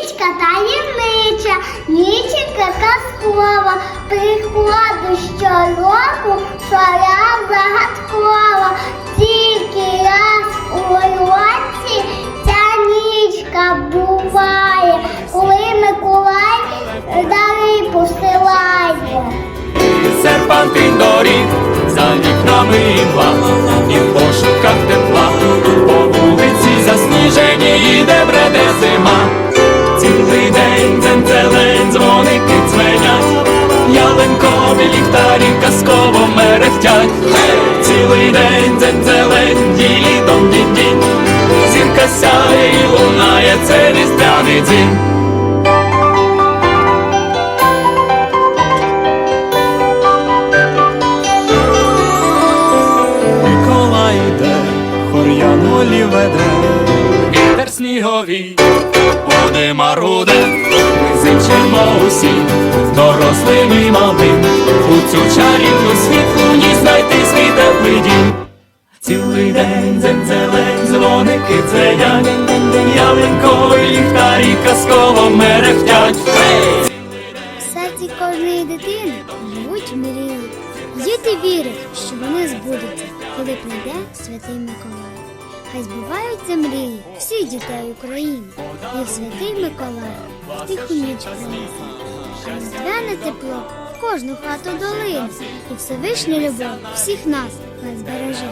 нічка таємнича, нічка казкова, приходу щороку, шара загадкова, тільки раз у році ця нічка буває, коли Миколай дари посилає. серпантин доріг, за вікнами імла, і в пошуках тепла, по вулиці засніжені іде бреде зима. Цілий день дзензелень, дзвоники дзвенять, ялинкові ліхтарі казково мерехтять. Цілий день дзензелень, дідом дінь зірка сяє і лунає, це різдвяний дзвін. Микола йде, хор'янулі веде, сніговий, буде маруде, ми зичимо усі, дорослим і малим, у цю чарівну світлу ні знайти свій теплий дім. Цілий день дзензелень, дзвоники дзвенять, ялинкові ліхтарі казково мерехтять. В серці кожної дитини живуть мрії. Діти вірять, що вони збудуться, коли прийде святий Миколай. Хай збуваються мрії всіх дітей України, і святий Миколай тиху ніч принесе. А різдвяне тепло в кожну хату долини. і Всевишня любов всіх нас нас збереже.